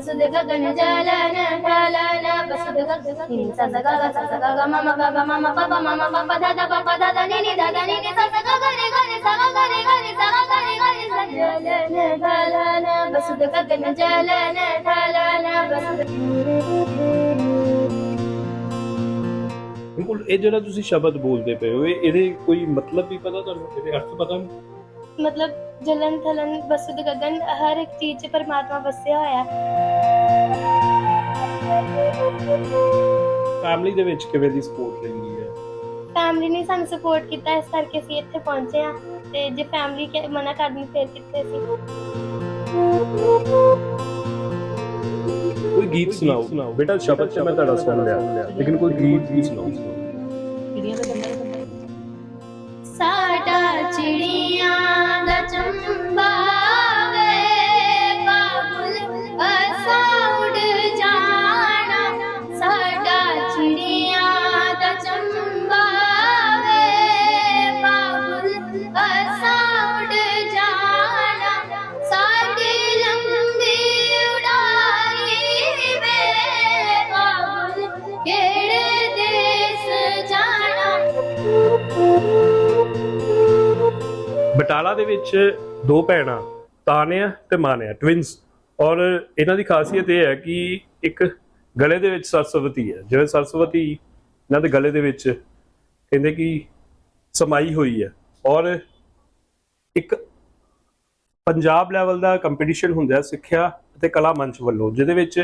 صدق جالنا حالنا بصدق صدق صدق ماما بابا ماما بابا ماما بابا دادا بابا دادا نيني دادا نيني صدق غني غني صدق غني غني صدق غني غني جالنا حالنا بصدق جالنا حالنا بصدق ਬਿਲਕੁਲ ਇਹ ਜਿਹੜਾ ਤੁਸੀਂ ਸ਼ਬਦ ਬੋਲਦੇ ਪਏ ਹੋ ਇਹਦੇ ਕੋਈ ਮਤਲਬ ਵੀ ਪਤਾ ਤੁਹਾਨੂੰ ਇਹਦੇ ਅਰਥ ਪਤਾ ਨਹੀਂ ਮਤਲਬ ਜਲਨ ਥਲਨ ਬਸੁਧ ਗਗਨ ਹਰ ਇੱਕ ਚੀਜ਼ 'ਚ ਪਰਮਾਤਮਾ ਵਸਿਆ ਹੋਇਆ। ਹੈ ਫੈਮਿਲੀ ਦੇ ਵਿੱਚ ਕਿਵੇਂ ਦੀ ਸਪੋਰਟ ਰਹਿੰਦੀ ਹੈ? ਫੈਮਿਲੀ ਨੇ ਸਾਨੂੰ ਸਪੋਰਟ ਕੀਤਾ ਇਸ ਕਰਕੇ ਅਸੀਂ ਇੱਥੇ ਪਹੁੰਚੇ ਆ ਤੇ ਜੇ ਫੈਮਿਲੀ ਮਨਾ ਕਰਦੀ ਫਿਰ ਕਿੱਥੇ ਸੀ ਕੋਈ ਗੀਤ ਸੁਣਾਓ? ਬੇਟਾ ਸ਼ਬਦ ਤੇ ਮੈਂ ਤੁਹਾਡਾ ਸੁਣ ਲਿਆ ਲੇਕਿਨ ਕੋਈ ਗੀਤ ਵੀ ਸੁਣਾਓ। ਸਾਡਾ ਚਿੜੀਆਂ साटा चिडिया गचम्बा ਬਟਾਲਾ ਦੇ ਵਿੱਚ ਦੋ ਭੈਣਾਂ, ਤਾਨਿਆ ਤੇ ਮਾਨਿਆ ਟਵਿੰਸ ਔਰ ਇਹਨਾਂ ਦੀ ਖਾਸੀਅਤ ਇਹ ਹੈ ਕਿ ਇੱਕ ਗਲੇ ਦੇ ਵਿੱਚ ਸਰਸਵਤੀ ਹੈ। ਜਿਵੇਂ ਸਰਸਵਤੀ ਇਹਨਾਂ ਦੇ ਗਲੇ ਦੇ ਵਿੱਚ ਕਹਿੰਦੇ ਕਿ ਸਮਾਈ ਹੋਈ ਹੈ। ਔਰ ਇੱਕ ਪੰਜਾਬ ਲੈਵਲ ਦਾ ਕੰਪੀਟੀਸ਼ਨ ਹੁੰਦਾ ਸਿੱਖਿਆ ਅਤੇ ਕਲਾ ਮੰਚ ਵੱਲੋਂ, ਜਿਹਦੇ ਵਿੱਚ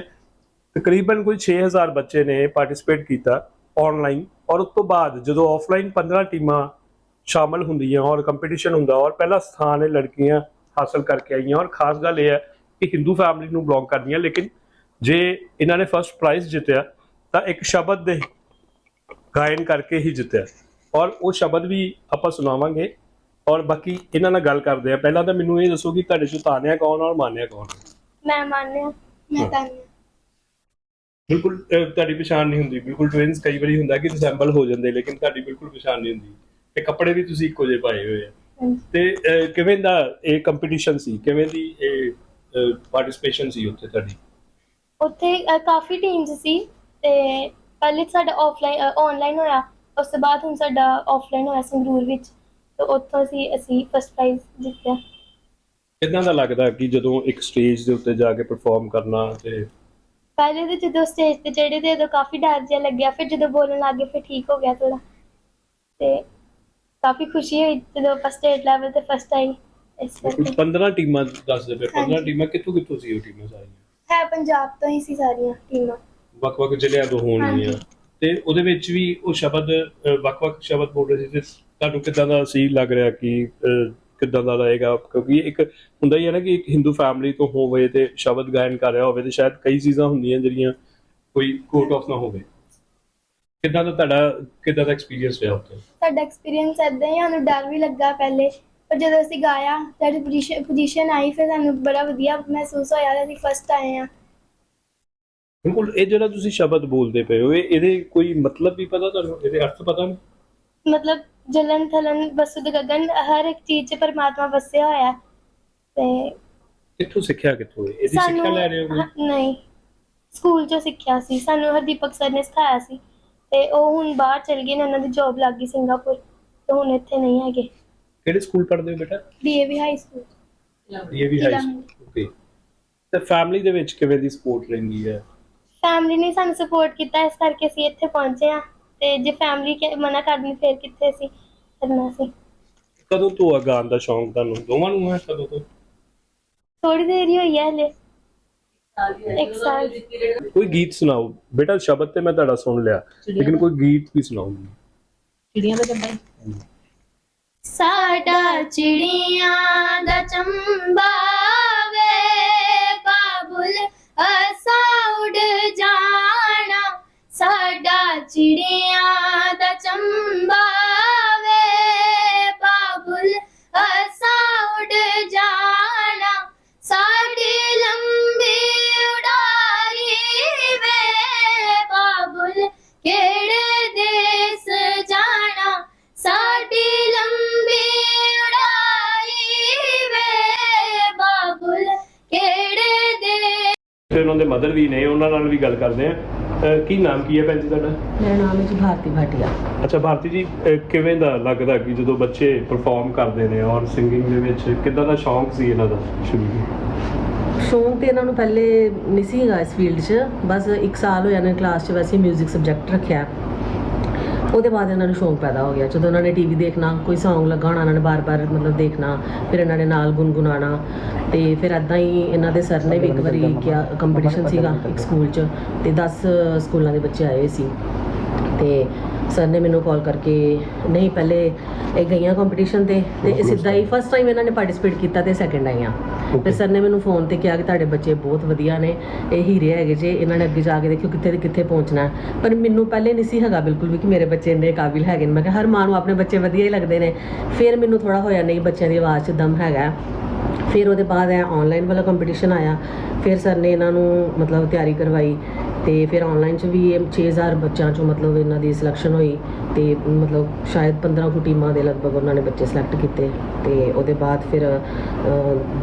ਤਕਰੀਬਨ ਕੋਈ 6000 ਬੱਚੇ ਨੇ ਪਾਰਟਿਸਿਪੇਟ ਕੀਤਾ ਆਨਲਾਈਨ ਔਰ ਉਸ ਤੋਂ ਬਾਅਦ ਜਦੋਂ ਆਫਲਾਈਨ 15 ਟੀਮਾਂ ਸ਼ਾਮਲ ਹੁੰਦੀਆਂ ਔਰ ਕੰਪੀਟੀਸ਼ਨ ਹੁੰਦਾ ਔਰ ਪਹਿਲਾ ਸਥਾਨ ਇਹ ਲੜਕੀਆਂ ਹਾਸਲ ਕਰਕੇ ਆਈਆਂ ਔਰ ਖਾਸ ਗੱਲ ਇਹ ਹੈ ਕਿ ਹਿੰਦੂ ਫੈਮਿਲੀ ਨੂੰ ਬਿਲੋਂਗ ਕਰਦੀਆਂ ਲੇਕਿਨ ਜੇ ਇਹਨਾਂ ਨੇ ਫਰਸਟ ਪ੍ਰਾਈਜ਼ ਜਿੱਤਿਆ ਤਾਂ ਇੱਕ ਸ਼ਬਦ ਦੇ ਗਾਇਨ ਕਰਕੇ ਹੀ ਜਿੱਤਿਆ। ਔਰ ਉਹ ਸ਼ਬਦ ਵੀ ਆਪਾਂ ਸੁਣਾਵਾਂਗੇ ਔਰ ਬਾਕੀ ਇਹਨਾਂ ਨਾਲ ਗੱਲ ਕਰਦੇ ਆ ਪਹਿਲਾਂ ਤਾਂ ਮੈਨੂੰ ਇਹ ਦੱਸੋ ਕਿ ਤੁਹਾਡੇ ਚੋਂ ਤਾਨਿਆ ਕੌਣ ਔਰ ਮਾਨਿਆ ਕੌਣ? ਮੈਂ ਮੰਨਿਆ ਮੈਂ ਤਾਂ ਬਿਲਕੁਲ ਅਹ, ਤੁਹਾਡੀ ਪਛਾਣ ਨਹੀਂ ਹੁੰਦੀ। ਬਿਲਕੁਲ ਟਵਿੰਸ ਕਈ ਵਾਰੀ ਹੁੰਦਾ ਕਿ ਰਿਸੈਂਬਲ ਹੋ ਜਾਂਦੇ ਲੇਕਿਨ ਤੁਹਾਡੀ ਬਿਲਕੁਲ ਪਛਾਣ ਨਹੀਂ ਹੁੰਦੀ। ਤੇ ਕੱਪੜੇ ਵੀ ਤੁਸੀਂ ਇੱਕੋ ਜਿਹੇ ਪਾਏ ਹੋਏ ਆ। ਤੇ ਅਹ, ਕਿਵੇਂ ਦਾ ਇਹ ਕੰਪੀਟੀਸ਼ਨ ਸੀ? ਕਿਵੇਂ ਦੀ ਇਹ ਪਾਰਟਿਸਿਪੇਸ਼ਨ ਸੀ ਉੱਥੇ ਤੁਹਾਡੀ? ਉੱਥੇ ਅ, ਕਾਫੀ ਟੀਮਸ ਸੀ ਤੇ ਪਹਿਲੇ ਸਾਡਾ ਆਫਲਾਈਨ ਆਨਲਾਈਨ ਹੋਇਆ। ਉਸ ਤੋਂ ਬਾਅਦ ਹੁਣ ਸਾਡਾ ਆਫਲਾਈਨ ਹੋਇਆ ਸੰਗਰੂਰ ਵਿੱਚ। ਤੇ ਉੱਥੋਂ ਅਸੀਂ ਅਸੀਂ ਫਸਟ ਪ੍ਰਾਈਜ਼ ਜਿੱਤਿਆ। ਕਿੰਨਾ ਦਾ ਲੱਗਦਾ ਕਿ ਜਦੋਂ ਇੱਕ ਸਟੇਜ ਦੇ ਉੱਤੇ ਜਾ ਕੇ ਪਰਫਾਰਮ ਕਰਨਾ ਤੇ ਪਹਿਲੇ ਤਾਂ ਜਦੋਂ ਸਟੇਜ ਤੇ ਚੜੇ ਤੇ ਉਦੋਂ ਕਾਫੀ ਡਰ ਜਿਹਾ ਲੱਗਿਆ। ਫਿਰ ਜਦੋਂ ਬੋਲਣ ਲੱਗੇ ਫਿਰ ਠੀਕ ਹੋ ਗਿਆ ਥੋੜਾ ਤੇ ਕਾਫੀ ਖੁਸ਼ੀ ਹੋਈ ਜਦੋਂ ਆਪਾਂ ਸਟੇਟ ਲੈਵਲ ਤੇ ਫਸਟ ਆਈ ਇਸ ਕੁਝ ਕਰਕੇ। 15 ਟੀਮਾਂ ਦੱਸਦੇ ਪਏ 15 ਹਾਂਜੀ। ਟੀਮਾਂ ਕਿੱਥੋਂ ਕਿੱਥੋਂ ਸੀ ਉਹ ਟੀਮਾਂ ਸਾਰੀਆਂ? ਹੈ ਪੰਜਾਬ ਤੋਂ ਹੀ ਸੀ ਸਾਰੀਆਂ ਟੀਮਾਂ। ਵੱਖ-ਵੱਖ ਜ਼ਿਲ੍ਹਿਆਂ ਤੋਂ ਹੋਣਗੀਆਂ। ਹਾਂਜੀ। ਤੇ ਉਹਦੇ ਵਿੱਚ ਵੀ ਉਹ ਸ਼ਬਦ ਅਹ, ਵੱਖ-ਵੱਖ ਸ਼ਬਦ ਬੋਲ ਰਹੇ ਸੀ ਤੇ ਤੁਹਾਨੂੰ ਕਿੱਦਾਂ ਦਾ ਸੀ ਲੱਗ ਰਿਹਾ ਕਿ ਕਿੱਦਾਂ ਦਾ ਰਹੇਗਾ? ਕਿਉਂਕਿ ਇੱਕ ਹੁੰਦਾ ਹੀ ਹੈ ਨਾ ਕਿ ਇੱਕ ਹਿੰਦੂ ਫੈਮਿਲੀ ਤੋਂ ਹੋਵੇ ਤੇ ਸ਼ਬਦ ਗਾਇਨ ਕਰ ਰਿਹਾ ਹੋਵੇ ਤੇ ਸ਼ਾਇਦ ਕਈ ਚੀਜ਼ਾਂ ਹੁੰਦੀਆਂ ਜਿਹੜੀਆਂ ਕੋਈ ਕੋਟ ਆਫ ਨਾ ਹੋਵੇ। ਕਿੱਦਾਂ ਦਾ ਤੁਹਾਡਾ ਕਿੱਦਾਂ ਦਾ ਐਕਸਪੀਰੀਅੰਸ ਰਿਹਾ ਉੱਥੇ ਸਾਡਾ ਐਕਸਪੀਰੀਅੰਸ ਏਦਾਂ ਹੀ ਸਾਨੂੰ ਡਰ ਵੀ ਲੱਗਾ ਪਹਿਲੇ ਪਰ ਜਦੋਂ ਅਸੀਂ ਗਾਇਆ ਸਾਡੀ ਪੋਜੀਸ਼ਨ ਪੋਜੀਸ਼ਨ ਆਈ ਫਿਰ ਸਾਨੂੰ ਬੜਾ ਵਧੀਆ ਮਹਿਸੂਸ ਹੋਇਆ ਕਿ ਅਸੀਂ ਫਸਟ ਆਏ ਆ ਬਿਲਕੁਲ ਇਹ ਜਿਹੜਾ ਤੁਸੀਂ ਸ਼ਬਦ ਬੋਲਦੇ ਪਏ ਹੋ ਇਹ ਇਹਦੇ ਕੋਈ ਮਤਲਬ ਵੀ ਪਤਾ ਤੁਹਾਨੂੰ ਇਹਦੇ ਅਰਥ ਪਤਾ ਨੇ ਮਤਲਬ ਜਲਨ ਥਲਨ ਬਸੁਧ ਗਗਨ ਹਰ ਇੱਕ ਚੀਜ਼ 'ਚ ਪਰਮਾਤਮਾ ਵਸਿਆ ਹੋਇਆ ਹੈ। ਤੇ ਕਿੱਥੋਂ ਸਿੱਖਿਆ ਕਿੱਥੋਂ ਇਹ? ਇਹਦੀ ਸਿੱਖਿਆ ਲੈ ਰਹੇ? ਹਾਂ, ਨਹੀਂ ਸਕੂਲ 'ਚੋਂ ਸਿੱਖਿਆ ਸੀ ਸਾਨੂੰ ਹਰਦੀਪਕ ਸਰ ਨੇ ਸਿਖਾਇਆ ਸੀ ਤੇ ਉਹ ਹੁਣ ਬਾਹਰ ਚਲ ਗਏ ਨੇ ਉਹਨਾਂ ਦੀ ਜੌਬ ਲੱਗ ਗਈ ਸਿੰਗਾਪੁਰ ਤੇ ਹੁਣ ਇੱਥੇ ਨਹੀਂ ਹੈਗੇ। ਕਿਹੜੇ ਸਕੂਲ ਪੜ੍ਹਦੇ ਹੋ ਬੇਟਾ? D A V high school ਇਹ ਵੀ ਹਾਈ ਓਕੇ ਤੇ ਫੈਮਿਲੀ ਦੇ ਵਿੱਚ ਕਿਵੇਂ ਦੀ ਸਪੋਰਟ ਰਹਿੰਦੀ ਹੈ? ਫੈਮਿਲੀ ਨੇ ਸਾਨੂੰ ਸਪੋਰਟ ਕੀਤਾ ਇਸ ਕਰਕੇ ਅਸੀਂ ਇੱਥੇ ਪਹੁੰਚੇ ਆ ਤੇ ਜੇ ਫੈਮਿਲੀ ਮਨਾ ਕਰਦੀ ਫਿਰ ਕਿੱਥੇ ਸੀ ਕਰਨਾ ਸੀ? ਕਦੋਂ ਤੋਂ ਆ ਗਾਣ ਦਾ ਸ਼ੌਂਕ ਤੁਹਾਨੂੰ? ਦੋਵਾਂ ਨੂੰ ਹੈ ਕਦੋਂ ਤੋਂ? ਥੋੜੀ ਦੇਰ ਹੀ ਹੋਈ ਹੈ ਹਲੇ। ਇੱਕ ਸਾਲ ਕੋਈ ਗੀਤ ਸੁਣਾਓ। ਬੇਟਾ ਸ਼ਬਦ ਤੇ ਮੈਂ ਤੁਹਾਡਾ ਸੁਣ ਲਿਆ ਲੇਕਿਨ ਕੋਈ ਗੀਤ ਵੀ ਸੁਣਾਓ ਚਿੜੀਆਂ ਦਾ ਚੰਬਾ ਸਾਡਾ ਚਿੜੀਆਂ ਦਾ ਚੰਬਾ ਕਿਹੜੇ ਦੇ ਮਦਰ ਵੀ ਨੇ ਉਹਨਾਂ ਨਾਲ ਵੀ ਗੱਲ ਕਰਦੇ ਆ ਕੀ ਨਾਮ ਕੀ ਹੈ ਭੈਣ ਜੀ ਤੁਹਾਡਾ? ਮੇਰਾ ਨਾਮ ਹੈ ਜੀ ਭਾਰਤੀ ਭਾਟੀਆ। ਅੱਛਾ ਭਾਰਤੀ ਜੀ ਅਹ ਕਿਵੇਂ ਦਾ ਲੱਗਦਾ ਕਿ ਜਦੋਂ ਬੱਚੇ ਪਰਫਾਰਮ ਕਰਦੇ ਨੇ ਔਰ ਸਿੰਗਿੰਗ ਦੇ ਵਿੱਚ ਕਿੱਦਾਂ ਦਾ ਸ਼ੌਂਕ ਸੀ ਇਹਨਾਂ ਦਾ ਸ਼ੁਰੂ ਤੋਂ? ਸ਼ੌਂਕ ਤੇ ਇਹਨਾਂ ਨੂੰ ਪਹਿਲੇ ਨਹੀਂ ਸੀ ਹੈਗਾ ਇਸ ਫੀਲਡ 'ਚ। ਬਸ 1 ਸਾਲ ਹੋਇਆ ਨੇ ਕਲਾਸ 'ਚ ਵੈਸੇ 뮤직 ਸਬਜੈਕਟ ਰੱਖਿਆ। ਉਹਦੇ ਬਾਅਦ ਇਹਨਾਂ ਨੂੰ ਸ਼ੌਂਕ ਪੈਦਾ ਹੋ ਗਿਆ। ਜਦੋਂ ਇਹਨਾਂ ਨੇ ਟੀਵੀ ਦੇਖਣਾ, ਕੋਈ Song ਲੱਗਾ ਹੋਣਾ ਇਹਨਾਂ ਨੇ ਬਾਰ-ਬਾਰ ਮਤਲਬ ਦੇਖਣਾ, ਫਿਰ ਇਹਨਾਂ ਨੇ ਨਾਲ ਗੁੰਗੁਣਾਣਾ ਤੇ ਫਿਰ ਐਦਾਂ ਹੀ ਇਹਨਾਂ ਦੇ ਸਰ ਨੇ ਵੀ ਇੱਕ ਵਾਰੀ ਕਿਹਾ ਕੰਪੀਟੀਸ਼ਨ ਸੀਗਾ ਇੱਕ ਸਕੂਲ 'ਚ ਤੇ 10 ਸਕੂਲਾਂ ਦੇ ਬੱਚੇ ਆਏ ਸੀ। ਤੇ ਸਰ ਨੇ ਮੈਨੂੰ ਕਾਲ ਕਰਕੇ, ਨਹੀਂ, ਪਹਿਲੇ ਇਹ ਗਈਆਂ ਕੰਪੀਟੀਸ਼ਨ ਤੇ ਤੇ ਇਹ ਸਿੱਧਾ ਹੀ ਫਸਟ ਟਾਈਮ ਇਹਨਾਂ ਨੇ ਪਾਰਟਿਸਿਪੇਟ ਕੀਤਾ ਤੇ ਸੈਕੰਡ ਆਈਆਂ। ਫਿਰ ਸਰ ਨੇ ਮੈਨੂੰ ਫੋਨ ਤੇ ਕਿਹਾ ਕਿ ਤੁਹਾਡੇ ਬੱਚੇ ਬਹੁਤ ਵਧੀਆ ਨੇ, ਇਹ ਹੀਰੇ ਹੈਗੇ ਜੇ, ਇਹਨਾਂ ਨੇ ਅੱਗੇ ਜਾ ਕੇ ਦੇਖਿਓ ਕਿੱਥੇ ਤੇ ਕਿੱਥੇ ਪਹੁੰਚਣਾ ਹੈ। ਪਰ ਮੈਨੂੰ ਪਹਿਲੇ ਨਹੀਂ ਸੀ ਹੈਗਾ ਬਿਲਕੁਲ ਵੀ ਕਿ ਮੇਰੇ ਬੱਚੇ ਇੰਨੇ ਕਾਬਿਲ ਹੈਗੇ ਨੇ। ਮੈਂ ਕਿਹਾ ਹਰ ਮਾਂ ਨੂੰ ਆਪਣੇ ਬੱਚੇ ਵਧੀਆ ਹੀ ਲੱਗਦੇ ਨੇ। ਫਿਰ ਮੈਨੂੰ ਥੋੜਾ ਹੋਇਆ ਨਹੀਂ, ਬੱਚਿਆਂ ਦੀ ਆਵਾਜ਼ 'ਚ ਦਮ ਹੈਗਾ। ਫਿਰ ਉਹਦੇ ਬਾਅਦ ਇਹ ਆਨਲਾਈਨ ਵਾਲਾ ਕੰਪੀਟੀਸ਼ਨ ਆਇਆ। ਫਿਰ ਸਰ ਨੇ ਇਹਨਾਂ ਨੂੰ ਮਤਲਬ ਤਿਆਰੀ ਕਰਵਾਈ ਤੇ ਫਿਰ ਆਨਲਾਈਨ 'ਚ ਵੀ ਇਹ 6000 ਬੱਚਿਆਂ 'ਚੋਂ ਮਤਲਬ ਇਹਨਾਂ ਦੀ ਸਿਲੈਕਸ਼ਨ ਹੋਈ। ਤੇ ਮਤਲਬ ਸ਼ਾਇਦ 15 ਕੁ ਟੀਮਾਂ ਦੇ ਲਗਭਗ ਉਹਨਾਂ ਨੇ ਬੱਚੇ ਸਿਲੈਕਟ ਕੀਤੇ ਤੇ ਉਹਦੇ ਬਾਅਦ ਫਿਰ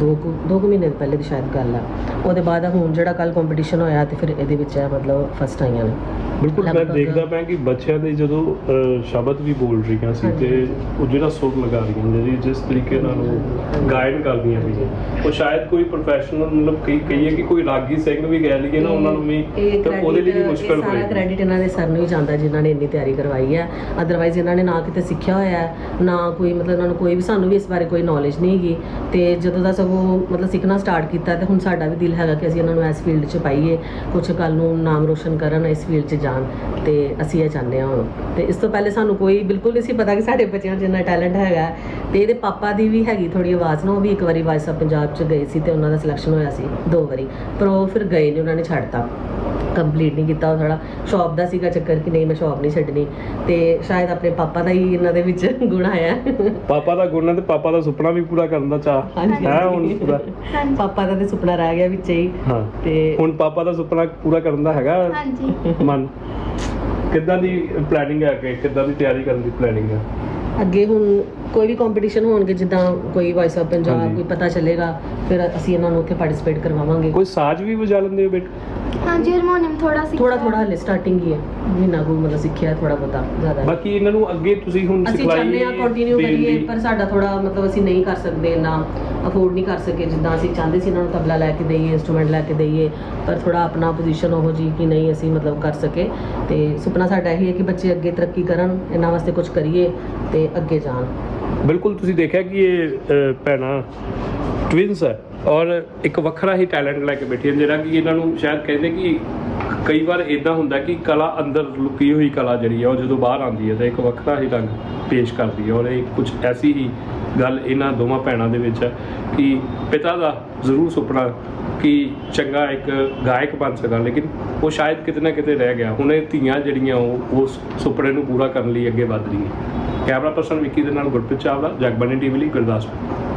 ਦੋ ਕੁ ਦੋ ਕੁ ਮਹੀਨੇ ਪਹਿਲੇ ਦੀ ਸ਼ਾਇਦ ਗੱਲ ਆ। ਉਹਦੇ ਬਾਅਦ ਹੁਣ ਜਿਹੜਾ ਕੱਲ ਕੰਪੀਟੀਸ਼ਨ ਹੋਇਆ ਤੇ ਫਿਰ ਇਹਦੇ ਵਿੱਚ ਮਤਲਬ ਫਸਟ ਆਈਆਂ ਨੇ। ਬਿਲਕੁਲ ਮੈਂ ਦੇਖਦਾ ਪਿਆ ਕਿ ਬੱਚਿਆਂ ਦੇ ਜਦੋਂ ਸ਼ਬਦ ਵੀ ਬੋਲ ਰਹੀਆਂ ਸੀ। ਤੇ ਉਹ ਜਿਹੜਾ ਸੁਰ ਲਗਾ ਰਹੀਆਂ ਨੇ ਜੀ ਜਿਸ ਤਰੀਕੇ ਨਾਲ ਉਹ ਗਾਇਨ ਕਰਦੀਆਂ ਵੀ ਉਹ ਸ਼ਾਇਦ ਕੋਈ ਪ੍ਰੋਫੈਸ਼ਨਲ ਮਤਲਬ ਕਈ ਕਹੀਏ ਕਿ ਕੋਈ ਰਾਗੀ ਸਿੰਘ ਵੀ ਕਹਿ ਲਈਏ ਨਾ ਉਹਨਾਂ ਨੂੰ ਵੀ ਤਾਂ ਉਹਦੇ ਲਈ ਵੀ ਮੁਸ਼ਕਲ ਇਹ ਸਾਰਾ ਕ੍ਰੈਡਿਟ ਇਹਨਾਂ ਦੇ ਸਰ ਨੂੰ ਹੀ ਜਾਂਦਾ ਜਿਨ੍ਹਾਂ ਨੇ ਇੰਨੀ ਤਿਆਰੀ ਕਰਵਾਈ ਹੈ ਅਦਰਵਾਈਜ਼ ਇਹਨਾਂ ਨੇ ਨਾ ਕਿਤੇ ਸਿੱਖਿਆ ਹੋਇਆ ਹੈ, ਨਾ ਕੋਈ ਮਤਲਬ ਇਹਨਾਂ ਨੂੰ ਕੋਈ ਵੀ ਸਾਨੂੰ ਵੀ ਇਸ ਬਾਰੇ ਕੋਈ ਨੌਲੇਜ ਨਹੀਂ ਹੈਗੀ। ਤੇ ਜਦੋਂ ਦਾ ਸਗੋਂ ਮਤਲਬ ਸਿੱਖਣਾ ਸਟਾਰਟ ਕੀਤਾ ਤੇ ਹੁਣ ਸਾਡਾ ਵੀ ਦਿਲ ਹੈਗਾ ਕਿ ਅਸੀਂ ਇਹਨਾਂ ਨੂੰ ਇਸ ਫੀਲਡ 'ਚ ਪਾਈਏ ਕੁਝ ਕੱਲ ਨੂੰ ਨਾਮ ਰੋਸ਼ਨ ਕਰਨ ਇਸ ਫੀਲਡ 'ਚ ਜਾਣ। ਤੇ ਅਸੀਂ ਇਹ ਚਾਹੁੰਦੇ ਹਾਂ ਹੁਣ। ਤੇ ਇਸ ਤੋਂ ਪਹਿਲੇ ਸਾਨੂੰ ਕੋਈ ਬਿਲਕੁਲ ਨਹੀਂ ਸੀ ਪਤਾ ਕਿ ਸਾਡੇ ਬੱਚਿਆਂ 'ਚ ਇੰਨਾ ਟੈਲੈਂਟ ਹੈਗਾ। ਹੈ। ਤੇ ਇਹਦੇ ਪਾਪਾ ਦੀ ਵੀ ਹੈਗੀ ਥੋੜੀ ਆਵਾਜ਼ ਨਾ ਉਹ ਵੀ ਇੱਕ ਵਾਰੀ ਵਾਇਸ ਆਫ ਪੰਜਾਬ 'ਚ ਗਏ ਸੀ ਤੇ ਉਹਨਾਂ ਦਾ ਸਿਲੈਕਸ਼ਨ ਹੋਇਆ ਸੀ ਦੋ ਵਾਰੀ। ਪਰ ਉਹ ਫਿਰ ਗਏ ਨਹੀਂ ਉਹਨਾਂ ਨੇ ਛੱਡਤਾ ਕੰਪਲੀਟ ਨਹੀਂ ਕੀਤਾ ਉਹ ਥੋੜਾ ਸ਼ੌਪ ਦਾ ਸੀਗਾ ਚੱਕਰ ਕਿ ਨਹੀਂ ਮੈਂ ਸ਼ੌਪ ਨਹੀਂ ਛੱਡਣੀ। ਤੇ ਸ਼ਾਇਦ ਆਪਣੇ ਪਾਪਾ ਦਾ ਹੀ ਇਹਨਾਂ ਦੇ ਵਿੱਚ ਗੁਣ ਆਇਆ। ਪਾਪਾ ਦਾ ਗੁਣ ਹੈ ਤੇ ਪਾਪਾ ਦਾ ਸੁਪਨਾ ਵੀ ਪੂਰਾ ਕਰਨ ਦਾ ਚਾਹ। ਹੈ ਹੁਣ ਪੂਰਾ। ਪਾਪਾ ਦਾ ਤੇ ਸੁਪਨਾ ਰਹਿ ਗਿਆ ਵਿੱਚ ਹੀ। ਹਾਂ। ਤੇ ਹੁਣ ਪਾਪਾ ਦਾ ਸੁਪਨਾ ਪੂਰਾ ਕਰਨ ਦਾ ਹੈਗਾ। ਹਾਂਜੀ। ਮਨ। ਕਿੱਦਾਂ ਦੀ ਪਲੈਨਿੰਗ ਹੈ ਕਿ ਕਿੱਦਾਂ ਦੀ ਤਿਆਰੀ ਕਰਨ ਦੀ ਪਲੈਨਿੰਗ ਹੈ? ਅੱਗੇ ਹੁਣ ਕੋਈ ਵੀ ਕੰਪੀਟੀਸ਼ਨ ਹੋਣਗੇ ਜਿੱਦਾਂ ਕੋਈ ਵਾਇਸ ਆਫ ਪੰਜਾਬ। ਕੋਈ ਪਤਾ ਚੱਲੇਗਾ ਫਿਰ ਅਸੀਂ ਇਹਨਾਂ ਨੂੰ ਉੱਥੇ ਪਾਰਟਿਸਿਪੇਟ ਕਰਵਾਵਾਂਗੇ। ਕੋਈ ਸਾਜ਼ ਵੀ ਵਜਾ ਲੈਂਦੇ ਹੋ ਬੇਟਾ? ਹਾਂਜੀ ਹਾਰਮੋਨੀਅਮ ਥੋੜਾ ਸਿੱਖਿਆ। ਥੋੜਾ ਥੋੜਾ ਹਲੇ ਸਟਾਰਟਿੰਗ ਹੀ ਹੈ। ਮਹੀਨਾ ਕੋ ਮਤਲਬ ਸਿੱਖਿਆ ਥੋੜਾ ਬਹੁਤਾ ਜ਼ਿਆਦਾ ਨਹੀਂ। ਬਾਕੀ ਇਹਨਾਂ ਨੂੰ ਅੱਗੇ ਤੁਸੀਂ ਹੁਣ ਅਸੀਂ ਸਿਖਲਾਈ ਚਾਹੁੰਦੇ ਆ ਕੰਟੀਨਿਊ ਦੇਣ ਕਰੀਏ ਪਰ ਸਾਡਾ ਥੋੜਾ ਮਤਲਬ ਅਸੀਂ ਨਹੀਂ ਕਰ ਸਕਦੇ ਨਾ ਅਫੋਰਡ ਨਹੀਂ ਕਰ ਸਕੇ। ਜਿੱਦਾਂ ਅਸੀਂ ਚਾਹੁੰਦੇ ਸੀ ਇਹਨਾਂ ਨੂੰ ਤਬਲਾ ਲੈ ਕੇ ਦਈਏ ਇਨਸਟਰੂਮੈਂਟ ਲੈ ਕੇ ਦਈਏ ਪਰ ਥੋੜਾ ਆਪਣਾ ਪੋਜੀਸ਼ਨ ਉਹ ਜੀ ਕਿ ਨਹੀਂ ਅਸੀਂ ਮਤਲਬ ਕਰ ਸਕੇ। ਤੇ ਸੁਪਨਾ ਸਾਡਾ ਇਹ ਹੈ ਕਿ ਬੱਚੇ ਅੱਗੇ ਤਰੱਕੀ ਕਰਨ ਇਹਨਾਂ ਵਾਸਤੇ ਕੁਝ ਕਰੀਏ ਤੇ ਅੱਗੇ ਜਾਣ। ਬਿਲਕੁਲ ਤੁਸੀਂ ਦੇਖਿਆ ਕਿ ਇਹ ਅ, ਭੈਣਾਂ ਟਵਿਨਸ ਹੈ ਔਰ ਇੱਕ ਵੱਖਰਾ ਹੀ ਟੈਲੈਂਟ ਲੈ ਕੇ ਬੈਠੀਆਂ ਜਿਹੜਾ ਕਿ ਇਹਨਾਂ ਨੂੰ ਸ਼ਾਇਦ ਕਹਿੰਦੇ ਕਿ ਕਈ ਵਾਰ ਇਦਾਂ ਹੁੰਦਾ ਕਿ ਕਲਾ ਅੰਦਰ ਲੁਕੀ ਹੋਈ ਕਲਾ ਜਿਹੜੀ ਹੈ ਉਹ ਜਦੋਂ ਬਾਹਰ ਆਉਂਦੀ ਹੈ ਤਾਂ ਇੱਕ ਵੱਖਰਾ ਹੀ ਰੰਗ ਪੇਸ਼ ਕਰਦੀ ਹੈ ਔਰ ਇਹ ਕੁਝ ਐਸੀ ਹੀ ਗੱਲ ਇਹਨਾਂ ਦੋਵਾਂ ਭੈਣਾਂ ਦੇ ਵਿੱਚ ਹੈ ਕਿ ਪਿਤਾ ਦਾ ਜ਼ਰੂਰ ਸੁਪਨਾ ਕਿ ਚੰਗਾ ਇੱਕ ਗਾਇਕ ਬਣ ਸਕਾਂ ਲੇਕਿਨ ਉਹ ਸ਼ਾਇਦ ਕਿਤੇ ਨਾ ਕਿਤੇ ਰਹਿ ਗਿਆ। ਹੁਣ ਇਹ ਧੀਆਂ ਜਿਹੜੀਆਂ ਉਹ ਉਸ ਸੁਪਨੇ ਨੂੰ ਪੂਰਾ ਕਰਨ ਲਈ ਅੱਗੇ ਵਧ ਰਹੀਆਂ। ਕੈਮਰਾ ਪਰਸਨ ਵਿੱਕੀ ਦੇ ਨਾਲ ਗੁਰਪ੍ਰੀਤ ਚਾਵਲਾ ਜਗਬਾਨੀ ਟੀਵੀ ਲਈ ਗੁਰਦਾਸਪੁਰ।